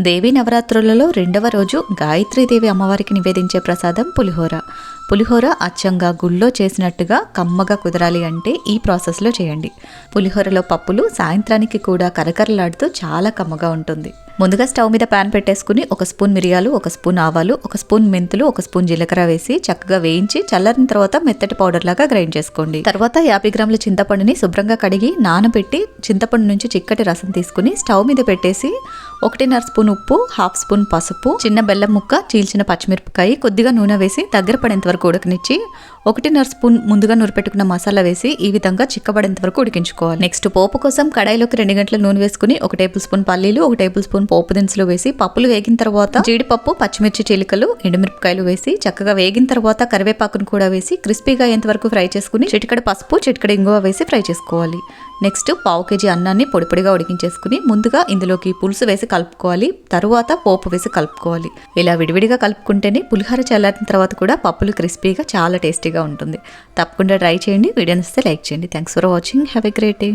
దేవీ నవరాత్రులలో రెండవ రోజు గాయత్రీదేవి అమ్మవారికి నివేదించే ప్రసాదం పులిహోర. పులిహోర అచ్చంగా గుళ్ళో చేసినట్టుగా కమ్మగా కుదరాలి అంటే ఈ ప్రాసెస్లో చేయండి. పులిహోరలో పప్పులు సాయంత్రానికి కూడా కరకరలాడుతూ చాలా కమ్మగా ఉంటుంది. ముందుగా స్టవ్ మీద ప్యాన్ పెట్టేసుకుని ఒక స్పూన్ మిరియాలు ఒక స్పూన్ ఆవాలు ఒక స్పూన్ మెంతులు ఒక స్పూన్ జీలకర్ర వేసి చక్కగా వేయించి చల్లారిన తర్వాత మెత్తటి పౌడర్ లాగా గ్రైండ్ చేసుకోండి. తర్వాత యాభై గ్రాముల చింతపండుని శుభ్రంగా కడిగి నానబెట్టి చింతపండు నుంచి చిక్కటి రసం తీసుకుని స్టవ్ మీద పెట్టేసి ఒకటిన్నర స్పూన్ ఉప్పు హాఫ్ స్పూన్ పసుపు చిన్న బెల్లం ముక్క చీల్చిన పచ్చిమిరపకాయ కొద్దిగా నూనె వేసి దగ్గర పడేంత వరకు ఉడకనిచ్చి ఒకటిన్నర స్పూన్ ముందుగా నూరిపెట్టుకున్న మసాలా వేసి ఈ విధంగా చిక్కబడేంత వరకు ఉడికించుకోవాలి. నెక్స్ట్ పోపు కోసం కడాయిలోకి రెండు గంటల నూనె వేసుకుని ఒక టేబుల్ స్పూన్ పల్లీలు ఒక టేబుల్ స్పూన్ పోపు దినుసులు వేసి పప్పులు వేగిన తర్వాత జీడిపప్పు పచ్చిమిర్చి చిలికలు ఎండుమిరపకాయలు వేసి చక్కగా వేగిన తర్వాత కరివేపాకును కూడా వేసి క్రిస్పీగా అయ్యేంత వరకు ఫ్రై చేసుకుని చిటికడ పసుపు చిటికడ ఇంగువ వేసి ఫ్రై చేసుకోవాలి. నెక్స్ట్ పావు కేజీ అన్నాన్ని పొడిపొడిగా ఉడికించేసుకుని ముందుగా ఇందులోకి పులుసు వేసి కలుపుకోవాలి. తరువాత పోపు వేసి కలుపుకోవాలి. ఇలా విడివిడిగా కలుపుకుంటేనే పులిహోర చల్లారిన తర్వాత కూడా పప్పులు క్రిస్పీగా చాలా టేస్టీగా ఉంటుంది. తప్పకుండా ట్రై చేయండి. వీడియో నచ్చితే లైక్ చేయండి. Thanks for watching have a great day